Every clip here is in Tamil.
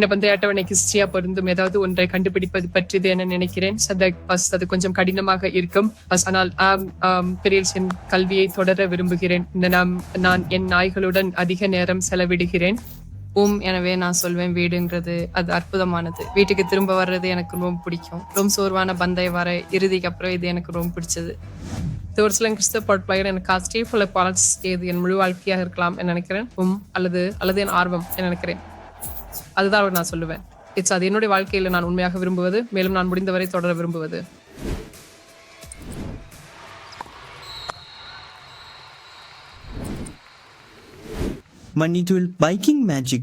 என்ன பந்தய அட்டவணைக்கு சியா பொருந்தும்? ஏதாவது ஒன்றை கண்டுபிடிப்பது பற்றியது என நினைக்கிறேன். சத பஸ் அது கொஞ்சம் கடினமாக இருக்கும். பஸ் ஆனால் ஆம், கல்வியை தொடர விரும்புகிறேன். இந்த நாம் நான் என் நாய்களுடன் அதிக நேரம் செலவிடுகிறேன். உம் எனவே நான் சொல்வேன் வீடுங்கிறது அது அற்புதமானது. வீட்டுக்கு திரும்ப வர்றது எனக்கு ரொம்ப பிடிக்கும். ரொம்ப சோர்வான பந்தய வர இறுதிக்கு அப்புறம் இது எனக்கு ரொம்ப பிடிச்சது. இது ஒரு சில கிறிஸ்தவ பொருட்பயர். எனக்கு ஸ்டே ஃபுல் பாலன்ஸ் செய்து என் முழு வாழ்க்கையாக இருக்கலாம் என நினைக்கிறேன். உம் அல்லது அல்லது என் ஆர்வம் என நினைக்கிறேன். அதுதான் நான் சொல்லுவேன். இட்ஸ் அது என்னுடைய வாழ்க்கையில் நான் உண்மையாக விரும்புவது மேலும் நான் முடிந்தவரை தொடர விரும்புவது. மன்னிட்டுள் பைக்கிங் மேஜிக்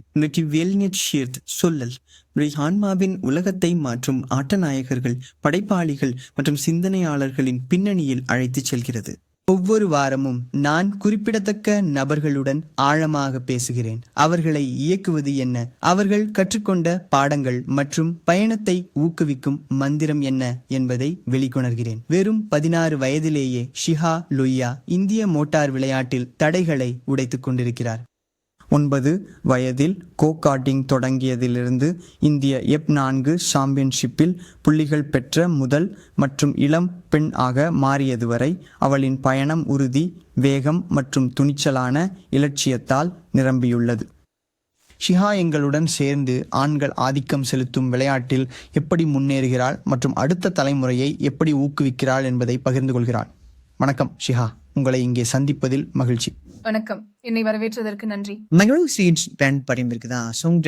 ஷீர்த் சொல்லல். இன்றைய ஆன்மாவின் உலகத்தை மாற்றும் ஆட்டநாயகர்கள் படைப்பாளிகள் மற்றும் சிந்தனையாளர்களின் பின்னணியில் அழைத்துச் செல்கிறது. ஒவ்வொரு வாரமும் நான் குறிப்பிடத்தக்க நபர்களுடன் ஆழமாக பேசுகிறேன். அவர்களை இயக்குவது என்ன? அவர்கள் கற்றுக்கொண்ட பாடங்கள் மற்றும் பயணத்தை ஊக்குவிக்கும் மந்திரம் என்ன என்பதை வெளிக்கொணர்கிறேன். வெறும் பதினாறு வயதிலேயே ஷிஹா லுய்யா இந்திய மோட்டார் விளையாட்டில் தடைகளை உடைத்துக் கொண்டிருக்கிறார். ஒன்பது வயதில் கோகாட்டிங் தொடங்கியதிலிருந்து இந்திய எப் நான்கு சாம்பியன்ஷிப்பில் புள்ளிகள் பெற்ற முதல் மற்றும் இளம் பெண் ஆக மாறியது வரை அவளின் பயணம் உறுதி வேகம் மற்றும் துணிச்சலான இலட்சியத்தால் நிரம்பியுள்ளது. ஷிஹா எங்களுடன் சேர்ந்து ஆண்கள் ஆதிக்கம் செலுத்தும் விளையாட்டில் எப்படி முன்னேறுகிறாள் மற்றும் அடுத்த தலைமுறையை எப்படி ஊக்குவிக்கிறாள் என்பதை பகிர்ந்து கொள்கிறாள் வணக்கம் ஷிஹா. உங்களை இங்கே சந்திப்பதில் மகிழ்ச்சி. வணக்கம். என்னை வரவேற்றதற்கு நன்றி. மங்களூர் ஸ்வீட்ஸ் பிராண்ட் பரிமிருக்கு தான் சோங்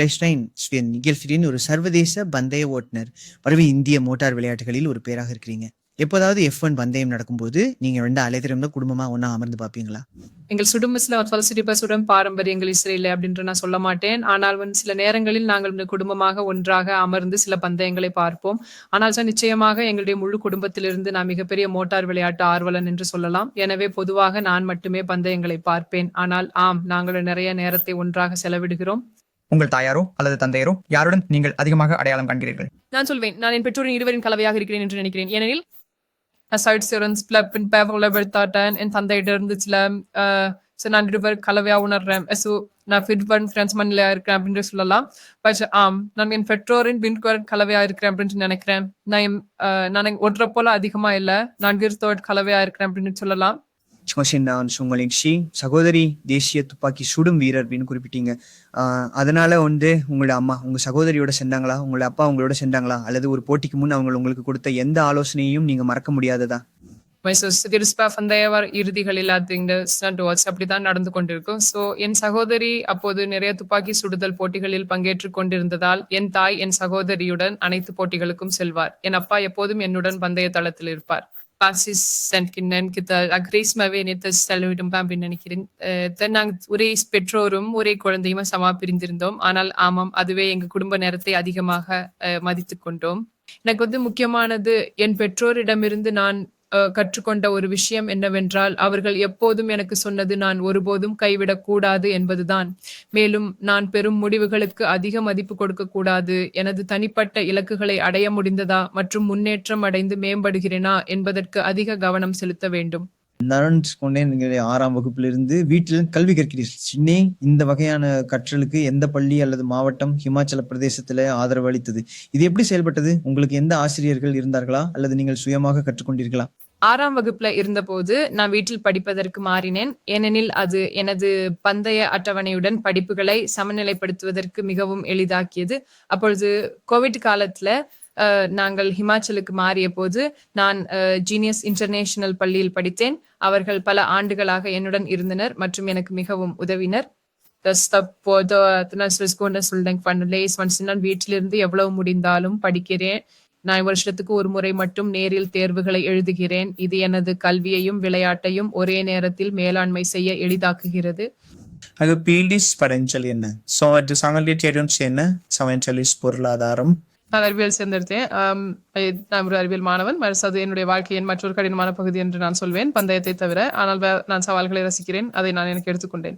ஸ்வீன். நிகழ்ச்சியின் ஒரு சர்வதேச பந்தய ஓட்டுநர். வரவே இந்திய மோட்டார் விளையாட்டுகளில் ஒரு பேராக இருக்கிறீங்க. எப்போதாவது எஃப் ஒன் பந்தயம் நடக்கும்போது நீங்க ரெண்டு அலைத்திரம் தான் குடும்பமா ஒண்ணா அமர்ந்து பார்ப்பீங்களா? எங்கள் சுடுமஸ்ல பலசுடி பசுடன் பாரம்பரியங்கள் இஸ்ரேல் அப்படின்ற நான் சொல்ல மாட்டேன். ஆனால் வந்து சில நேரங்களில் நாங்கள் இந்த குடும்பமாக ஒன்றாக அமர்ந்து சில பந்தயங்களை பார்ப்போம். ஆனால் சார் நிச்சயமாக எங்களுடைய முழு குடும்பத்திலிருந்து நான் மிகப்பெரிய மோட்டார் விளையாட்டு ஆர்வலன் என்று சொல்லலாம். எனவே பொதுவாக நான் மட்டுமே பந்தயங்களை பார்ப்பேன். ஆனால் ஆம் நாங்கள் நிறைய நேரத்தை ஒன்றாக செலவிடுகிறோம். உங்கள் தாயாரோ அல்லது தந்தையரோ யாருடன் நீங்கள் அதிகமாக அடையாளம் காண்கிறீர்கள்? நான் சொல்வேன் நான் என் பெற்றோரின் இருவரின் கலவையாக இருக்கிறேன் என்று நினைக்கிறேன். ஏனெனில் அசைட் சிரன்ஸ் பின் பேவல வெடுத்தாட்டன் என் தந்தையிட்ட இருந்துச்சுல ஸோ நான் ரெண்டு பேர் கலவையாக உணர்றேன். ஸோ நான் ஃபிட் பண்ண ஃப்ரெண்ட்ஸ் மண்ணில் இருக்கிறேன் அப்படின்னு சொல்லலாம். பட் ஆம் நான் என் பெற்றோரின் பின்குவர் கலவையாக இருக்கிறேன் அப்படின்னு நினைக்கிறேன். நான் நான் ஒன்றை போல அதிகமாக இல்லை நான் கிருத்தோட் கலவையாக இருக்கிறேன் அப்படின்னு சொல்லலாம். கொஸ்டின் தான் ஷி. சகோதரி தேசிய துப்பாக்கி சுடும் வீரர் அப்படின்னு குறிப்பிட்டீங்க. அதனால வந்து உங்களோட அம்மா உங்க சகோதரியோட சென்றாங்களா? உங்களோட அப்பா உங்களோட சென்றாங்களா? அல்லது ஒரு போட்டிக்கு முன் அவங்க உங்களுக்கு கொடுத்த எந்த ஆலோசனையும் நீங்க மறக்க முடியாததா? திருஸ்பா பந்தயவர் இறுதிகளில் அது ஸ்டண்ட் வாட்ச் அப்படிதான் நடந்து கொண்டிருக்கும். ஸோ என் சகோதரி அப்போது நிறைய துப்பாக்கி சுடுதல் போட்டிகளில் பங்கேற்று கொண்டிருந்ததால் என் தாய் என் சகோதரியுடன் அனைத்து போட்டிகளுக்கும் செல்வார். என் அப்பா எப்போதும் என்னுடன் பந்தய தளத்தில் இருப்பார். பாசிஸ் சென்கின்னன் கிட்ட அக்ரீஸ்மாவே நேற்று செலவிடும் அப்படின்னு நினைக்கிறேன் தென் நாங்கள் ஒரே பெற்றோரும் ஒரே குழந்தையுமா சமா பிரிந்திருந்தோம் ஆனால் ஆமாம் அதுவே எங்க குடும்ப நேரத்தை அதிகமாக மதித்து கொண்டோம் எனக்கு வந்து முக்கியமானது என் பெற்றோரிடமிருந்து நான் கற்றுக்கொண்ட ஒரு விஷயம் என்னவென்றால் அவர்கள் எப்போதும் எனக்கு சொன்னது நான் ஒருபோதும் கைவிடக் கூடாது என்பதுதான். மேலும் நான் பெறும் முடிவுகளுக்கு அதிக மதிப்பு கொடுக்க கூடாது. எனது தனிப்பட்ட இலக்குகளை அடைய முடிந்ததா மற்றும் முன்னேற்றம் அடைந்து மேம்படுகிறேனா என்பதற்கு அதிக கவனம் செலுத்த வேண்டும். நரன் கொண்டே நீங்கள் ஆறாம் வகுப்பிலிருந்து வீட்டில் கல்வி கற்கிறீர்கள் சின்னே இந்த வகையான கற்றலுக்கு எந்த பள்ளி அல்லது மாவட்டம் ஹிமாச்சல பிரதேசத்துல ஆதரவு அளித்தது? இது எப்படி செயல்பட்டது? உங்களுக்கு எந்த ஆசிரியர்கள் இருந்தார்களா? அல்லது நீங்கள் சுயமாக கற்றுக்கொண்டீர்களா? ஆறாம் வகுப்புல இருந்தபோது நான் வீட்டில் படிப்பதற்கு மாறினேன். ஏனெனில் அது எனது பந்தய அட்டவணையுடன் படிப்புகளை சமநிலைப்படுத்துவதற்கு மிகவும் எளிதாக்கியது. அப்பொழுது கோவிட் காலத்துல நாங்கள் ஹிமாச்சலுக்கு மாறிய போது நான் ஜீனியஸ் இன்டர்நேஷனல் பள்ளியில் படித்தேன். அவர்கள் பல ஆண்டுகளாக என்னுடன் இருந்தனர் மற்றும் எனக்கு மிகவும் உதவினர். நான் வீட்டிலிருந்து எவ்வளவு முடிந்தாலும் படிக்கிறேன். நான் வருஷத்துக்கு ஒரு முறை மட்டும் நேரில் தேர்வுகளை எழுதுகிறேன். இது எனது கல்வியையும் விளையாட்டையும் ஒரே நேரத்தில் மேலாண்மை செய்ய எளிதாக்குகிறது. அது பீல்டிஸ் படஞ்சல் என்ன? ஸோ அது சங்கலிட்டேரியன்ஸ் என்ன? சவன்சலிஸ் பொருளாதாரம். நான் அறிவியல் சேர்ந்தெடுத்தேன் நான் ஒரு அறிவியல் மாணவன். மறுசு அது என்னுடைய வாழ்க்கையின் மற்றொரு கடினமான பகுதி என்று நான் சொல்வேன். பந்தயத்தை தவிர ஆனால் நான் சவால்களை ரசிக்கிறேன். அதை நான் எனக்கு எடுத்துக்கொண்டேன்.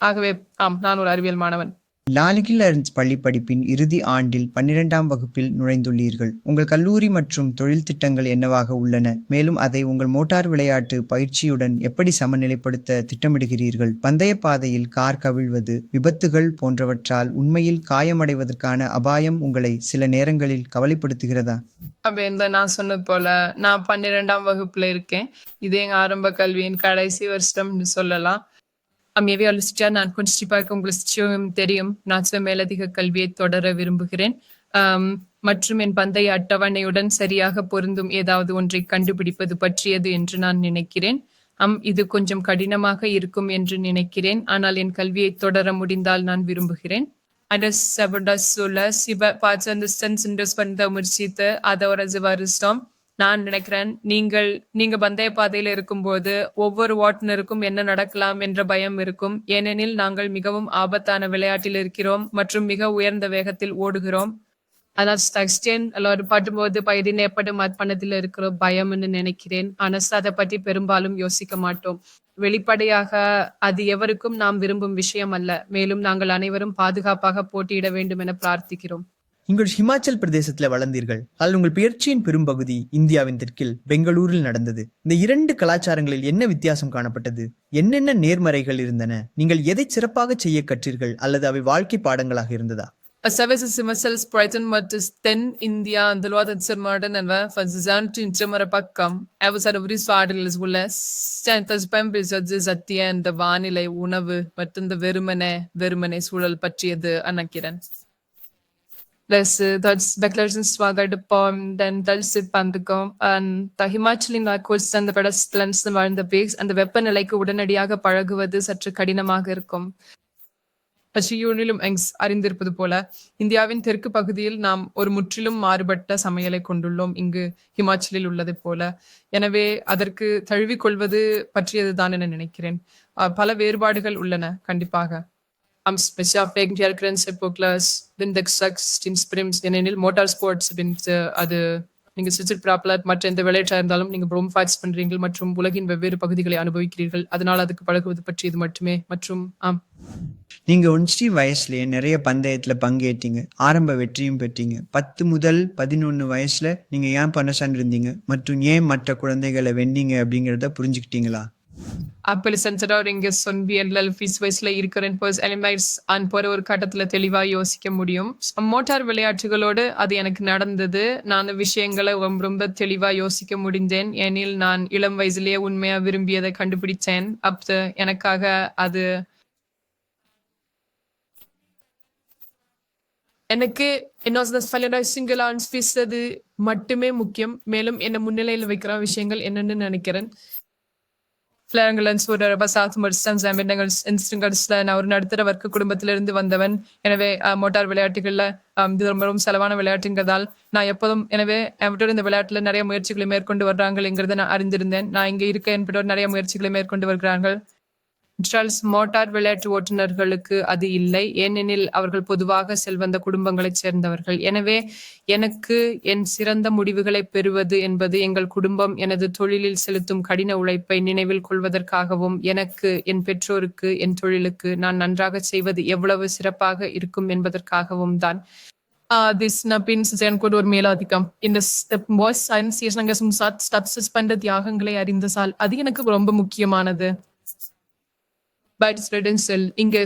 ஆகவே ஆம் நான் ஒரு அறிவியல் மாணவன். லாலிகில் பள்ளி படிப்பின் இறுதி ஆண்டில் பன்னிரெண்டாம் வகுப்பில் நுழைந்துள்ளீர்கள். உங்கள் கல்லூரி மற்றும் தொழில் திட்டங்கள் என்னவாக உள்ளன? மேலும் அதை உங்கள் மோட்டார் விளையாட்டு பயிற்சியுடன் எப்படி சமநிலைப்படுத்த திட்டமிடுகிறீர்கள்? பந்தய பாதையில் கார் கவிழ்வது விபத்துகள் போன்றவற்றால் உண்மையில் காயமடைவதற்கான அபாயம் உங்களை சில நேரங்களில் கவலைப்படுத்துகிறதா? அப்ப இந்த நான் சொன்னது போல நான் பன்னிரெண்டாம் வகுப்புல இருக்கேன். இது எங்க ஆரம்ப கல்வியின் கடைசி வருஷம்னு சொல்லலாம். அமையவே அழிச்சிட்டா நான் கொஞ்சம் உங்களுக்கு நிச்சயம் தெரியும். நான் மேலதிக கல்வியை தொடர விரும்புகிறேன். மற்றும் என் பந்தய அட்டவணையுடன் சரியாக பொருந்தும் ஏதாவது ஒன்றை கண்டுபிடிப்பது பற்றியது என்று நான் நினைக்கிறேன். அம் இது கொஞ்சம் கடினமாக இருக்கும் என்று நினைக்கிறேன். ஆனால் என் கல்வியை தொடர முடிந்தால் நான் விரும்புகிறேன். Ada சிவ sula siba பாச்சந்த சென்ஸ் பண்ண அதை ஒரு வருஷம் நான் நினைக்கிறேன் நீங்கள் நீங்க பந்தய பாதையில் இருக்கும்போது ஒவ்வொரு ஓட்டுநருக்கும் என்ன நடக்கலாம் என்ற பயம் இருக்கும். ஏனெனில் நாங்கள் மிகவும் ஆபத்தான விளையாட்டில் இருக்கிறோம் மற்றும் மிக உயர்ந்த வேகத்தில் ஓடுகிறோம். ஆனால் ஸ்டக்ஸ்டேன் அல்லது பாட்டும்போது பயிரின் எப்படி மண்பணத்தில் இருக்கிற பயம்னு நினைக்கிறேன். ஆனால் அதை பற்றி பெரும்பாலும் யோசிக்க மாட்டோம். வெளிப்படையாக அது எவருக்கும் நாம் விரும்பும் விஷயம் அல்ல. மேலும் நாங்கள் அனைவரும் பாதுகாப்பாக போட்டியிட வேண்டும் என பிரார்த்திக்கிறோம். நீங்கள் ஹிமாச்சல் பிரதேசத்தில் வளர்ந்தீர்கள் அதில் உங்கள் பயிற்சியின் பெரும்பகுதி இந்தியாவின் தெற்கில் பெங்களூரில் நடந்தது இந்த இரண்டு கலாச்சாரங்களில் என்ன வித்தியாசம் காணப்பட்டது என்னென்ன நேர்மறைகள் இருந்தன நீங்கள் எதை சிறப்பாக செய்ய கற்றீர்கள் அல்லது அவை வாழ்க்கை பாடங்களாக இருந்ததா A Service Simasel Sprighton Matis Ten India and the Lord and Sir Martin and Fazizan to Intramarapakam. I was at a very swardil as well as Santas Pembis at this at the end the வானிலை உணவு மற்றும் இந்த வெறுமனே Verumane, சூழல் பற்றியது Pachi the Anakiran. That's declaration swagard upon then that's பந்துக்கும் and the Himachali Narcos and the pedestrians and வெப்பநிலைக்கு உடனடியாக பழகுவது சற்று கடினமாக இருக்கும் பசியூனிலும் எங்ஸ் அறிந்திருப்பது போல இந்தியாவின் தெற்கு பகுதியில் நாம் ஒரு முற்றிலும் மாறுபட்ட சமையலை கொண்டுள்ளோம் இங்கு ஹிமாச்சலில் உள்ளது போல எனவே அதற்கு தழுவிக்கொள்வது பற்றியதுதான் என நினைக்கிறேன் பல வேறுபாடுகள் உள்ளன கண்டிப்பாக am specific இருக்கிறேன் செப்போக்ளாஸ் விந்தக் சக்ஸ் டீம் ஸ்பிரிம்ஸ் ஏனெனில் மோட்டார் ஸ்போர்ட்ஸ் அது நீங்க சுவிட்சர் ப்ராப்ளர் மற்ற எந்த விளையாட்டா இருந்தாலும் நீங்க ப்ரோம் ஃபைட்ஸ் பண்றீர்கள் மற்றும் உலகின் வெவ்வேறு பகுதிகளை அனுபவிக்கிறீர்கள். அதனால் அதுக்கு பழகுவது பற்றியது மட்டுமே. மற்றும் ஆம். நீங்க ஒன்ஸ்டி வயசுலயே நிறைய பந்தயத்துல பங்கேற்றீங்க. ஆரம்ப வெற்றியும் பெற்றீங்க. பத்து முதல் பதினொன்று வயசுல நீங்க ஏன் பண்ண இருந்தீங்க? மற்றும் ஏன் மற்ற குழந்தைகளை வென்னீங்க அப்படிங்கிறத புரிஞ்சுக்கிட்டீங்களா? ஆப்பிள் சென்சராக இங்க சொன்பி எல்எல் ஃபீஸ் இருக்கிறேன் பர்ஸ் எலிமைட்ஸ் அண்ட் போற ஒரு கட்டத்துல தெளிவா யோசிக்க முடியும். மோட்டார் விளையாட்டுகளோடு அது எனக்கு நடந்தது. நான் அந்த விஷயங்களை ரொம்ப ரொம்ப தெளிவா யோசிக்க முடிந்தேன் ஏனில் நான் இளம் வயசுலயே உண்மையா விரும்பியதை கண்டுபிடிச்சேன் அப்போ எனக்காக அது எனக்கு என்னோட ஃபலனை சிங்கிள் ஆன்ஸ் பேசுறது மட்டுமே முக்கியம். மேலும் என்னை முன்னிலையில் வைக்கிற விஷயங்கள் என்னன்னு நினைக்கிறேன். ஃபிளாங்கலன்ஸ் ஒரு சாத் மர்சன்ஸ் இன்ஸ்டிங்கல்ஸ்ல நான் ஒரு நடுத்தர வர்க்க குடும்பத்திலிருந்து வந்தவன் எனவே மோட்டார் விளையாட்டுகள்ல இது ரொம்ப ரொம்ப செலவான விளையாட்டுங்கிறதால் நான் எப்போதும் எனவே என்கிட்ட இந்த விளையாட்டுல நிறைய முயற்சிகளை மேற்கொண்டு வர்றாங்கங்கிறத நான் அறிந்திருந்தேன் நான் இங்கே இருக்க என்பதோடு நிறைய முயற்சிகளை மேற்கொண்டு வருகிறார்கள் ட்ரல்ஸ் மோட்டார் விளையாட்டு ஓட்டுநர்களுக்கு அது இல்லை. ஏனெனில் அவர்கள் பொதுவாக செல்வந்த குடும்பங்களைச் சேர்ந்தவர்கள். எனவே எனக்கு என் சிறந்த முடிவுகளை பெறுவது என்பது எங்கள் குடும்பம் எனது தொழிலில் செலுத்தும் கடின உழைப்பை நினைவில் கொள்வதற்காகவும் எனக்கு என் பெற்றோருக்கு என் தொழிலுக்கு நான் நன்றாக செய்வது எவ்வளவு சிறப்பாக இருக்கும் என்பதற்காகவும் தான். திஸ் நபின் கூட ஒரு மேலாதிக்கம் இந்த வாய்ஸ் சயின்ஸ் ஸ்டப்ஸ் பண்ற தியாகங்களை அறிந்தசால் அது எனக்கு ரொம்ப முக்கியமானது பட் ரெடன்சல் இங்க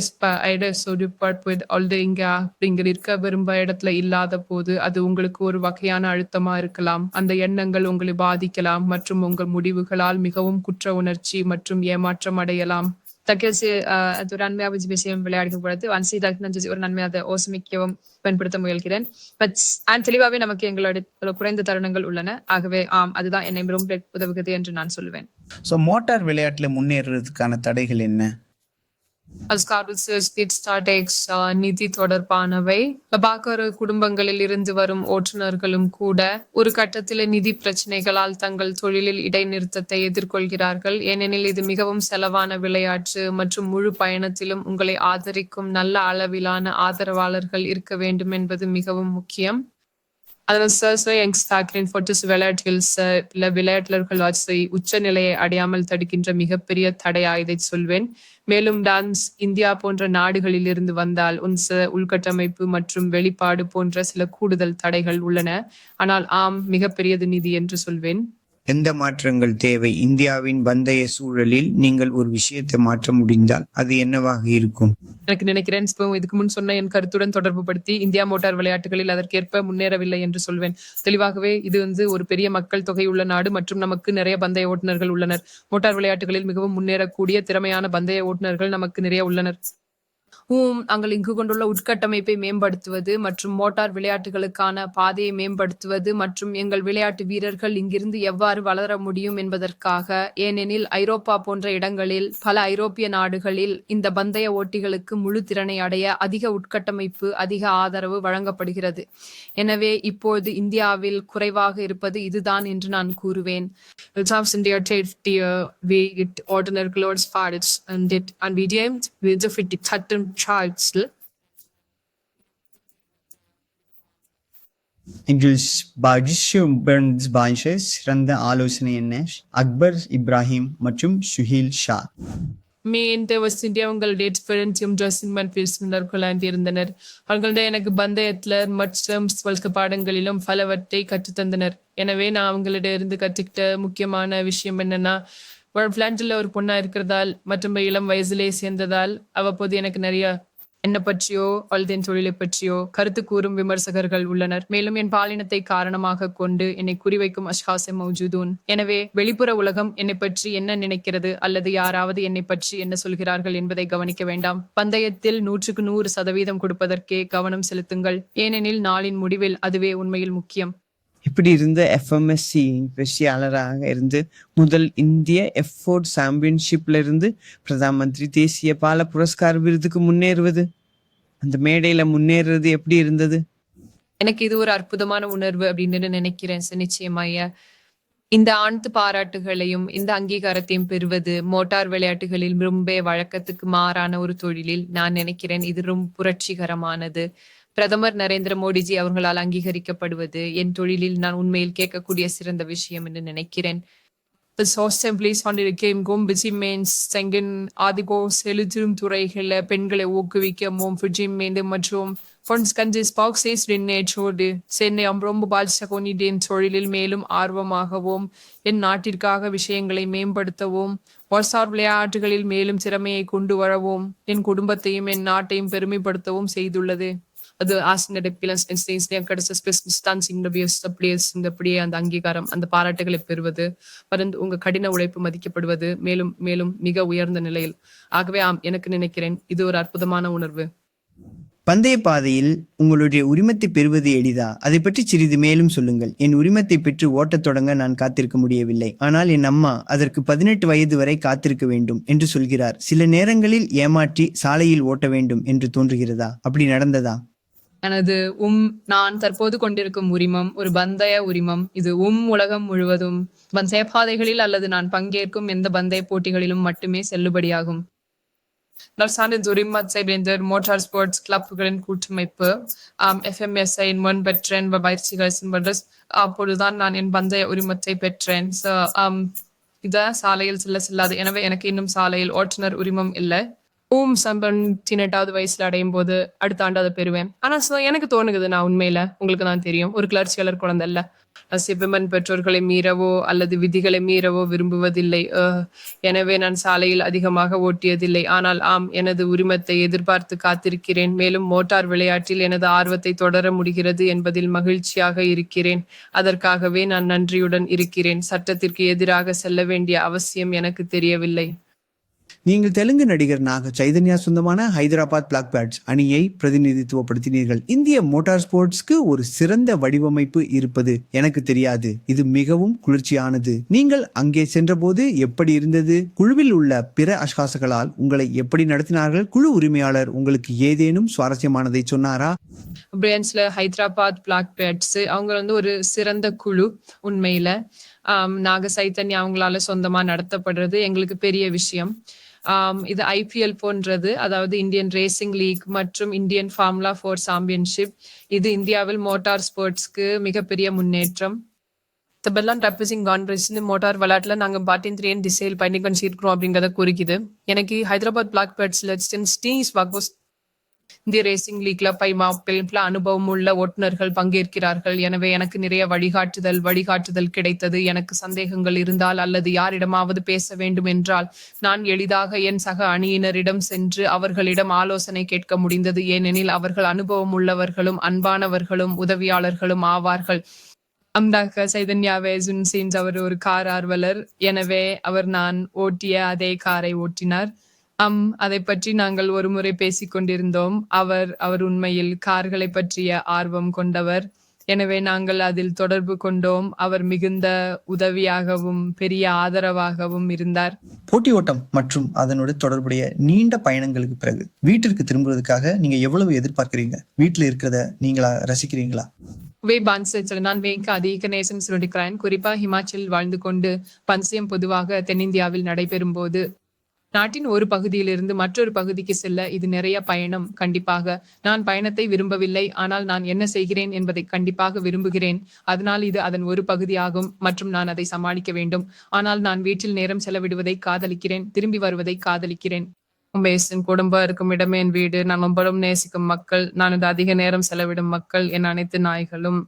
சொடிப்பட் ஆல்ரெடி இங்க அப்படிங்கிற இருக்க விரும்ப இடத்துல இல்லாத போது அது உங்களுக்கு ஒரு வகையான அழுத்தமா இருக்கலாம் அந்த எண்ணங்கள் உங்களை பாதிக்கலாம் மற்றும் உங்கள் முடிவுகளால் மிகவும் குற்ற உணர்ச்சி மற்றும் ஏமாற்றம் அடையலாம் தக்கேசி அது ஒரு நன்மையாக விஷயம் விளையாடும் பொழுது அன்சி தக்னஞ்சு ஒரு நன்மையாக அதை ஓசமிக்கவும் பயன்படுத்த முயல்கிறேன் பட் அண்ட் தெளிவாகவே நமக்கு எங்களோட குறைந்த தருணங்கள் உள்ளன ஆகவே ஆம் அதுதான் என்னை ரொம்ப உதவுகிறது என்று நான் சொல்லுவேன் ஸோ மோட்டார் விளையாட்டில் முன்னேறுறதுக்கான தடைகள் என்ன ஸ்டார்டெக்ஸ் uh, நிதி தொடர்பானவை. பாக்கர குடும்பங்களில் இருந்து வரும் ஓட்டுநர்களும் கூட ஒரு கட்டத்தில் நிதி பிரச்சனைகளால் தங்கள் தொழிலில் இடைநிறுத்தத்தை எதிர்கொள்கிறார்கள். ஏனெனில் இது மிகவும் செலவான விளையாட்டு மற்றும் முழு பயணத்திலும் உங்களை ஆதரிக்கும் நல்ல அளவிலான ஆதரவாளர்கள் இருக்க வேண்டும் என்பது மிகவும் முக்கியம். அதனால் சார் சார் யங்ஸ்டாக்கின் ஃபோட்டோஸ் விளையாட்டுகள் சார் இல்லை விளையாட்டுகள் வரிசை உச்ச நிலையை அடையாமல் தடுக்கின்ற மிகப்பெரிய தடையா இதை சொல்வேன். மேலும் டான்ஸ் இந்தியா போன்ற நாடுகளில் இருந்து வந்தால் உன் உள்கட்டமைப்பு மற்றும் வெளிப்பாடு போன்ற சில கூடுதல் தடைகள் உள்ளன. ஆனால் ஆம் மிகப்பெரியது நிதி என்று சொல்வேன். எந்த மாற்றங்கள் தேவை? இந்தியாவின் பந்தய சூழலில் நீங்கள் ஒரு விஷயத்தை மாற்ற முடிந்தால் அது என்னவாக இருக்கும்? எனக்கு நினைக்கிறேன் இப்போ இதுக்கு முன் சொன்ன என் கருத்துடன் தொடர்பு படுத்தி இந்தியா மோட்டார் விளையாட்டுகளில் அதற்கேற்ப முன்னேறவில்லை என்று சொல்வேன். தெளிவாகவே இது வந்து ஒரு பெரிய மக்கள் தொகை உள்ள நாடு மற்றும் நமக்கு நிறைய பந்தய ஓட்டுநர்கள் உள்ளனர். மோட்டார் விளையாட்டுகளில் மிகவும் முன்னேறக்கூடிய திறமையான பந்தய ஓட்டுநர்கள் நமக்கு நிறைய உள்ளனர். ஹூம் நாங்கள் இங்கு கொண்டுள்ள உட்கட்டமைப்பை மேம்படுத்துவது மற்றும் மோட்டார் விளையாட்டுகளுக்கான பாதையை மேம்படுத்துவது மற்றும் எங்கள் விளையாட்டு வீரர்கள் இங்கிருந்து எவ்வாறு வளர முடியும் என்பதற்காக ஏனெனில் ஐரோப்பா போன்ற இடங்களில் பல ஐரோப்பிய நாடுகளில் இந்த பந்தய ஓட்டிகளுக்கு முழு திறனை அடைய அதிக உட்கட்டமைப்பு அதிக ஆதரவு வழங்கப்படுகிறது. எனவே இப்போது இந்தியாவில் குறைவாக இருப்பது இதுதான் என்று நான் கூறுவேன். India, we get ordinary glorious parts and it and we with the 30 Charles. English பாகிஷியம் பெர்ன்ஸ் பாய்ஷே சிறந்த ஆலோசனை என்ன? அக்பர் இப்ராஹிம் மற்றும் சுஹில் ஷா. மே இந்த வெஸ்ட் இந்தியாவுங்களுடைய எக்ஸ்பீரியன்ஸையும் ஜோசின்மன் பேசினர் கொள்ளாண்டிருந்தனர் அவர்களுடைய எனக்கு பந்தயத்தில் மற்றும் வழக்கு பாடங்களிலும் பலவற்றை கற்றுத்தந்தனர் எனவே நான் அவங்களிடம் இருந்து கற்றுக்கிட்ட முக்கியமான விஷயம் என்னன்னா பிளான்ட்ல ஒரு பொண்ணா இருக்கிறதால் மற்றும் இளம் வயசுலே சேர்ந்ததால் அவ்வப்போது எனக்கு நிறைய என்னை பற்றியோ அல்லது என் தொழிலை பற்றியோ கருத்து கூறும் விமர்சகர்கள் உள்ளனர். மேலும் என் பாலினத்தை காரணமாக கொண்டு என்னை குறிவைக்கும் அஷ்ஹாசே மௌஜூதூன். எனவே வெளிப்புற உலகம் என்னை பற்றி என்ன நினைக்கிறது அல்லது யாராவது என்னை பற்றி என்ன சொல்கிறார்கள் என்பதை கவனிக்க வேண்டாம். பந்தயத்தில் நூற்றுக்கு நூறு சதவீதம் கொடுப்பதற்கே கவனம் செலுத்துங்கள். ஏனெனில் நாளின் முடிவில் அதுவே உண்மையில் முக்கியம். இப்படி இருந்த எஃப்எம்எஸ்சி வெற்றியாளராக இருந்து முதல் இந்திய எஃபோர்ட் சாம்பியன்ஷிப்ல இருந்து பிரதான் மந்திரி தேசிய பால புரஸ்கார் விருதுக்கு முன்னேறுவது? அந்த மேடையில முன்னேறுறது எப்படி இருந்தது? எனக்கு இது ஒரு அற்புதமான உணர்வு அப்படின்னு நினைக்கிறேன் சார் நிச்சயமாய இந்த ஆண்டு பாராட்டுகளையும் இந்த அங்கீகாரத்தையும் பெறுவது மோட்டார் விளையாட்டுகளில் ரொம்ப வழக்கத்துக்கு மாறான ஒரு தொழிலில் நான் நினைக்கிறேன். இது ரொம்ப புரட்சிகரமானது. பிரதமர் நரேந்திர மோடிஜி அவர்களால் அங்கீகரிக்கப்படுவது என் தொழிலில் நான் உண்மையில் கேட்கக்கூடிய சிறந்த விஷயம் என்று நினைக்கிறேன். சொன்னிருக்கேன் பிஜிமேன்ஸ் செங்கன் ஆதிகோ செலுத்திடும் துறைகளில் பெண்களை ஊக்குவிக்கவும் பிஜிமேந்து மற்றும் ஃபொன்ஸ் கஞ்சிஸ் பாக்ஸேஸ் நேற்றோடு சென்னை ரொம்ப பாதிச்சகோனிட் தொழிலில் மேலும் ஆர்வமாகவும் என் நாட்டிற்காக விஷயங்களை மேம்படுத்தவும் ஒர்சார் விளையாட்டுகளில் மேலும் திறமையை கொண்டு வரவும் என் குடும்பத்தையும் என் நாட்டையும் பெருமைப்படுத்தவும் செய்துள்ளது அது ஆசிரியர் கிடைச்ச ஸ்பெசிஸ்டான்ஸ் இன்டர்வியூஸ் பிளேஸ் இந்த அப்படியே அந்த அங்கீகாரம் அந்த பாராட்டுகளை பெறுவது பரந்து உங்க கடின உழைப்பு மதிக்கப்படுவது மேலும் மேலும் மிக உயர்ந்த நிலையில். ஆகவே ஆம் எனக்கு நினைக்கிறேன் இது ஒரு அற்புதமான உணர்வு. பந்தய பாதையில் உங்களுடைய உரிமத்தை பெறுவது எளிதா? அதை பற்றி சிறிது மேலும் சொல்லுங்கள். என் உரிமத்தை பெற்று ஓட்டத் தொடங்க நான் காத்திருக்க முடியவில்லை. ஆனால் என் அம்மா அதற்கு பதினெட்டு வயது வரை காத்திருக்க வேண்டும் என்று சொல்கிறார். சில நேரங்களில் ஏமாற்றி சாலையில் ஓட்ட வேண்டும் என்று தோன்றுகிறதா? அப்படி நடந்ததா? எனது உம் நான் தற்போது கொண்டிருக்கும் உரிமம் ஒரு பந்தய உரிமம். இது உம் உலகம் முழுவதும். பந்தய பாதைகளில் அல்லது நான் பங்கேற்கும் எந்த பந்தய போட்டிகளிலும் மட்டுமே செல்லுபடியாகும். நர்சானின் உரிமத்தை வேந்தர் மோட்டார் ஸ்போர்ட்ஸ் கிளப்புகளின் கூட்டமைப்பு எஃப்எம்எஸ்ஐ முன் பெற்றேன் பயிற்சிகள் சென்றது அப்பொழுதுதான் நான் என் பந்தய உரிமத்தை பெற்றேன். ஸோ um, சாலையில் செல்ல செல்லாது. எனவே எனக்கு இன்னும் சாலையில் ஓட்டுநர் உரிமம் இல்லை. ஓம் சம்பன் எட்டாவது வயசுல அடையும் போது அடுத்த ஆண்டு அதை பெறுவேன். ஆனா எனக்கு தோணுகுது நான் உண்மையில உங்களுக்கு தான் தெரியும். ஒரு கிளர்ச்சியாளர் குழந்தை இல்ல. சிவமன் பெற்றோர்களை மீறவோ அல்லது விதிகளை மீறவோ விரும்புவதில்லை. எனவே நான் சாலையில் அதிகமாக ஓட்டியதில்லை. ஆனால் ஆம் எனது உரிமத்தை எதிர்பார்த்து காத்திருக்கிறேன். மேலும் மோட்டார் விளையாட்டில் எனது ஆர்வத்தை தொடர முடிகிறது என்பதில் மகிழ்ச்சியாக இருக்கிறேன். அதற்காகவே நான் நன்றியுடன் இருக்கிறேன். சட்டத்திற்கு எதிராக செல்ல வேண்டிய அவசியம் எனக்கு தெரியவில்லை. நீங்கள் தெலுங்கு நடிகர் நாக சைதன்யா சொந்தமான ஹைதராபாத் பிளாக் பேட்ஸ் அணியை பிரதிநிதித்துவப்படுத்தினீர்கள். இந்திய மோட்டார் ஸ்போர்ட்ஸ்க்கு ஒரு சிறந்த வடிவமைப்பு இருப்பது எனக்கு தெரியாது. இது மிகவும் குளிர்ச்சியானது. நீங்கள் அங்கே சென்றபோது எப்படி இருந்தது? குழுவில் உள்ள பிற அஷ்காசங்களால் உங்களை எப்படி நடத்தினார்கள்? குழு உரிமையாளர் உங்களுக்கு ஏதேனும் சுவாரஸ்யமானதை சொன்னாரா? பிரான்ச்ல ஹைதராபாத் பிளாக் பேட்ஸ் அவங்க வந்து ஒரு சிறந்த குழு உண்மையில. நாக சைத்தன்யா அவங்களால சொந்தமா நடத்தப்படுறது எங்களுக்கு பெரிய விஷயம். இது ஐபிஎல் போன்றது. அதாவது இந்தியன் ரேசிங் லீக் மற்றும் இந்தியன் ஃபார்முலா ஃபோர் சாம்பியன்ஷிப். இது இந்தியாவில் மோட்டார் ஸ்போர்ட்ஸ்க்கு மிகப்பெரிய முன்னேற்றம். தபெல்லாம் ரெப்ரஸிங் கான்ஃபரன்ஸ் மோட்டார் விளையாட்டுல நாங்க பாட்டிந்திரியன் திசையில் பயணிக்கணும் இருக்கிறோம் அப்படிங்கிறத குறிக்குது. எனக்கு ஹைதராபாத் பிளாக் பேர்ட்ஸ்ல ஸ்டீஸ் வாக்போஸ் இந்திய ரேசிங் லீக்ல பைமா மாப்பிள் அனுபவம் உள்ள ஓட்டுநர்கள் பங்கேற்கிறார்கள். எனவே எனக்கு நிறைய வழிகாட்டுதல் வழிகாட்டுதல் கிடைத்தது. எனக்கு சந்தேகங்கள் இருந்தால் அல்லது யாரிடமாவது பேச வேண்டும் என்றால் நான் எளிதாக என் சக அணியினரிடம் சென்று அவர்களிடம் ஆலோசனை கேட்க முடிந்தது. ஏனெனில் அவர்கள் அனுபவம் உள்ளவர்களும் அன்பானவர்களும் உதவியாளர்களும் ஆவார்கள். அம்டாக சைதன்யா வேசுன் சீன்ஸ் அவர் ஒரு கார் ஆர்வலர். எனவே அவர் நான் ஓட்டிய அதே காரை ஓட்டினார். அம் அதை பற்றி நாங்கள் ஒரு முறை பேசிக் கொண்டிருந்தோம் அவர் அவர் உண்மையில் கார்களை பற்றிய ஆர்வம் கொண்டவர். எனவே நாங்கள் அதில் தொடர்பு கொண்டோம். அவர் மிகுந்த உதவியாகவும் பெரிய ஆதரவாகவும் இருந்தார். போட்டி ஓட்டம் மற்றும் அதனோடு தொடர்புடைய நீண்ட பயணங்களுக்கு பிறகு வீட்டிற்கு திரும்புவதற்காக நீங்க எவ்வளவு எதிர்பார்க்கிறீங்க? வீட்டில் இருக்கிறத நீங்களா ரசிக்கிறீங்களா? வே பான்சல் நான் வேங்க அதிக நேசம் சொல்லிக்கிறேன் குறிப்பா ஹிமாச்சல் வாழ்ந்து கொண்டு பந்தயம் பொதுவாக தென்னிந்தியாவில் நடைபெறும் போது நாட்டின் ஒரு பகுதியிலிருந்து மற்றொரு பகுதிக்கு செல்ல இது நிறைய பயணம். கண்டிப்பாக நான் பயணத்தை விரும்பவில்லை. ஆனால் நான் என்ன செய்கிறேன் என்பதை கண்டிப்பாக விரும்புகிறேன். அதனால் இது அதன் ஒரு பகுதியாகும். மற்றும் நான் அதை சமாளிக்க வேண்டும். ஆனால் நான் வீட்டில் நேரம் செலவிடுவதை காதலிக்கிறேன். திரும்பி வருவதை காதலிக்கிறேன். உமேசின் குடும்பம் இருக்கும் இடமே என் வீடு. நான் ரொம்பவும் நேசிக்கும் மக்கள். நான் இது அதிக நேரம் செலவிடும் மக்கள். என் அனைத்து நாய்களும்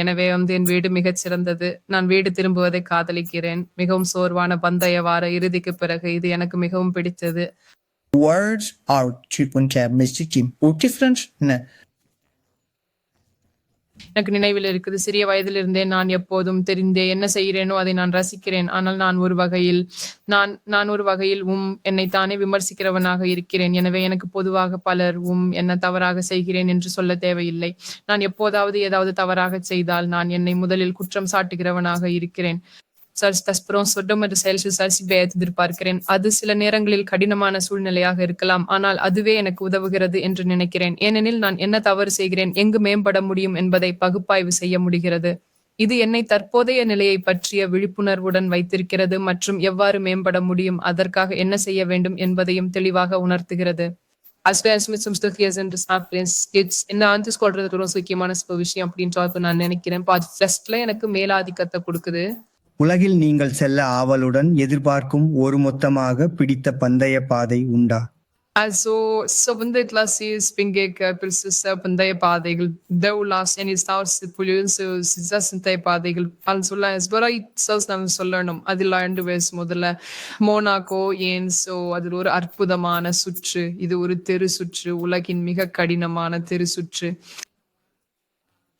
எனவே வந்து என் வீடு மிகச் சிறந்தது. நான் வீடு திரும்புவதை காதலிக்கிறேன். மிகவும் சோர்வான பந்தய வார இறுதிக்கு பிறகு இது எனக்கு மிகவும் பிடித்தது. Words are tripunta Mr. Kim. O difference na எனக்கு நினைவில் இருக்குது சிறிய வயதிலிருந்தே நான் எப்போதும் தெரிந்தே என்ன செய்கிறேனோ அதை நான் ரசிக்கிறேன். ஆனால் நான் ஒரு வகையில் நான் நான் ஒரு வகையில் உம் என்னை தானே விமர்சிக்கிறவனாக இருக்கிறேன். எனவே எனக்கு பொதுவாக பலர் உம் என்ன தவறாக செய்கிறேன் என்று சொல்ல தேவையில்லை. நான் எப்போதாவது ஏதாவது தவறாக செய்தால் நான் என்னை முதலில் குற்றம் சாட்டுகிறவனாக இருக்கிறேன். சர்ச் தஸ்புறம் சொட்டம் என்று செயல் சரிசி எதிர்பார்க்கிறேன். அது சில நேரங்களில் கடினமான சூழ்நிலையாக இருக்கலாம். ஆனால் அதுவே எனக்கு உதவுகிறது என்று நினைக்கிறேன். ஏனெனில் நான் என்ன தவறு செய்கிறேன் எங்கு மேம்பட முடியும் என்பதை பகுப்பாய்வு செய்ய முடிகிறது. இது என்னை தற்போதைய நிலையை பற்றிய விழிப்புணர்வுடன் வைத்திருக்கிறது மற்றும் எவ்வாறு மேம்பட முடியும் அதற்காக என்ன செய்ய வேண்டும் என்பதையும் தெளிவாக உணர்த்துகிறது. என்ன வந்து முக்கியமான விஷயம் அப்படின்னு நான் நினைக்கிறேன். எனக்கு மேலாதிக்கத்தை கொடுக்குது. உலகில் நீங்கள் செல்ல ஆவலுடன் எதிர்பார்க்கும் ஒரு மொத்தமாக பிடித்த பந்தய பாதை உண்டா? Also, så vanligt springeka precis pandaya padegal daulas en istaus புலியுன்சு சிசசந்தை பாதைகள் அது சொல்ல bara இட்ஸஸ் நம்ம சொல்லணும். அதில் ஆண்டு வயசு முதல்ல. மோனாக்கோ ஏன் சோ அதில் ஒரு அற்புதமான சுற்று. இது ஒரு தெரு சுற்று. உலகின் மிக கடினமான தெரு சுற்று.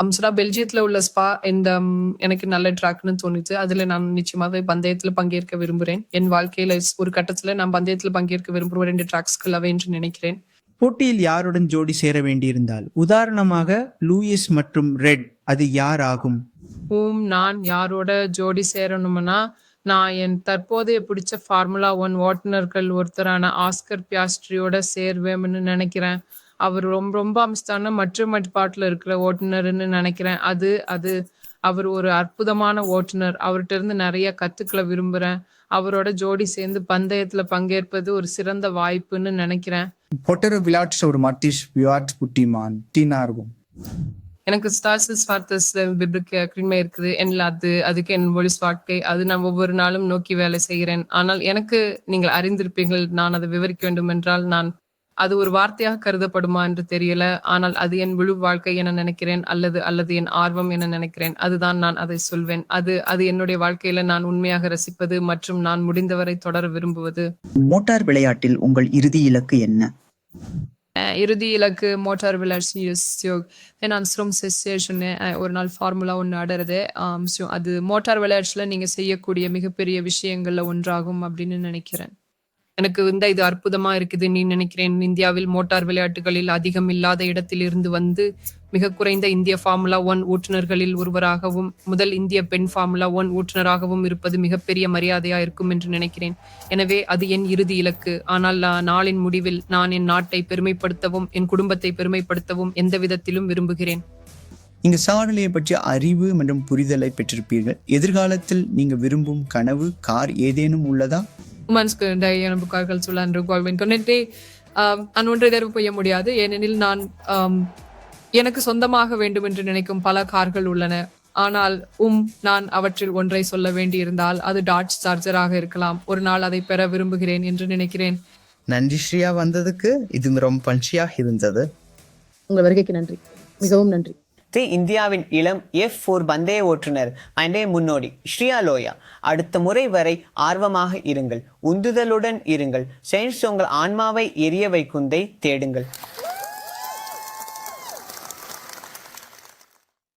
அம்சரா பெல்ஜியத்துல உள்ள ஸ்பா இந்த எனக்கு நல்ல ட்ராக்னு தோணுச்சு. அதுல நான் நிச்சயமாவே பந்தயத்துல பங்கேற்க விரும்புகிறேன் என் வாழ்க்கையில ஒரு கட்டத்துல நான் பந்தயத்துல பங்கேற்க விரும்புகிற ரெண்டு ட்ராக்ஸ்கள் அவை என்று நினைக்கிறேன். போட்டியில் யாருடன் ஜோடி சேர வேண்டியிருந்தால்? உதாரணமாக லூயிஸ் மற்றும் ரெட் அது யார் ஆகும் ஹூம் நான் யாரோட ஜோடி சேரணும்னா நான் என் தற்போதைய பிடிச்ச ஃபார்முலா ஒன் ஓட்டுநர்கள் ஒருத்தரான ஆஸ்கர் பியாஸ்ட்ரியோட சேர்வேன்னு நினைக்கிறேன். அவர் ரொம்ப ரொம்ப அம்சத்தான மற்ற மட்பாட்டில் இருக்கிற ஓட்டுநர்னு நினைக்கிறேன். அது அது அவர் ஒரு அற்புதமான ஓட்டுநர். அவர்கிட்ட இருந்து நிறைய கத்துக்களை விரும்புறேன். அவரோட ஜோடி சேர்ந்து பந்தயத்துல பங்கேற்பது ஒரு சிறந்த வாய்ப்புன்னு நினைக்கிறேன். பொட்டரு விளையாட்டு ஒரு மட்டிஷ் வியாட் புட்டிமான். டீனா இருக்கும். எனக்கு ஸ்டார்ஸ் வார்த்தஸ் கிருமை இருக்குது. என்ன அது அதுக்கு என் ஒளி வாழ்க்கை அது நான் ஒவ்வொரு நாளும் நோக்கி வேலை செய்கிறேன். ஆனால் எனக்கு நீங்கள் அறிந்திருப்பீர்கள். நான் அதை விவரிக்க வேண்டும் என்றால் நான் அது ஒரு வார்த்தையாக கருதப்படுமா என்று தெரியல. ஆனால் அது என் முழு வாழ்க்கை என நினைக்கிறேன். அல்லது அல்லது என் ஆர்வம் என நினைக்கிறேன். அதுதான் நான் அதை சொல்வேன். அது அது என்னுடைய வாழ்க்கையில நான் உண்மையாக ரசிப்பது மற்றும் நான் முடிந்தவரை தொடர விரும்புவது. மோட்டார் விளையாட்டில் உங்கள் இறுதி இலக்கு என்ன? இறுதி இலக்கு மோட்டார் விளையாட்டு நான் ஸ்ரும் செஸ்ஸே சொன்னேன். அஹ் ஒரு நாள் ஃபார்முலா ஒன்று ஆடுறது. அது மோட்டார் விளையாட்டுல நீங்க செய்யக்கூடிய மிகப்பெரிய விஷயங்கள்ல ஒன்றாகும் அப்படின்னு நினைக்கிறேன். எனக்கு இந்த இது அற்புதமா இருக்குது. நீ நினைக்கிறேன் இந்தியாவில் மோட்டார் விளையாட்டுகளில் அதிகம் இல்லாத இடத்தில் இருந்து வந்து மிக குறைந்த இந்திய ஃபார்முலா ஒன் ஓட்டுநர்களில் ஒருவராகவும் முதல் இந்திய பெண் ஃபார்முலா ஒன் ஓட்டுநராகவும் இருப்பது மிகப்பெரிய மரியாதையா இருக்கும் என்று நினைக்கிறேன். எனவே அது என் இறுதி இலக்கு. ஆனால் நான் நாளின் முடிவில் நான் என் நாட்டை பெருமைப்படுத்தவும் என் குடும்பத்தை பெருமைப்படுத்தவும் எந்த விதத்திலும் விரும்புகிறேன். இங்கு சவால்களை பற்றிய அறிவு மற்றும் புரிதலை பெற்றிருப்பீர்கள். எதிர்காலத்தில் நீங்கள் விரும்பும் கனவு கார் ஏதேனும் உள்ளதா? உமன்ஸ்க்கு எனக்கு கார்கள் சுழன்று கோல்வின் கொண்டே நான் ஒன்றை தேர்வு செய்ய முடியாது. ஏனெனில் நான் எனக்கு சொந்தமாக வேண்டும் என்று நினைக்கும் பல கார்கள் உள்ளன. ஆனால் உம் நான் அவற்றில் ஒன்றை சொல்ல வேண்டியிருந்தால் அது டாட்ஜ் சார்ஜராக இருக்கலாம். ஒரு நாள் அதை பெற விரும்புகிறேன் என்று நினைக்கிறேன். நன்றி ஸ்ரீயா வந்ததுக்கு. இது ரொம்ப பஞ்சியாக இருந்தது. உங்கள் வருகைக்கு நன்றி. மிகவும் நன்றி. தி இந்தியாவின் இளம் எஃப் ஃபோர் பந்தய ஓட்டுநர் அண்டே முன்னோடி ஸ்ரீயா லோயா. அடுத்த முறை வரை ஆர்வமாக இருங்கள். உந்துதலுடன் இருங்கள். செயின்ஸ் உங்கள் ஆன்மாவை எரிய வைக்குந்தை தேடுங்கள்.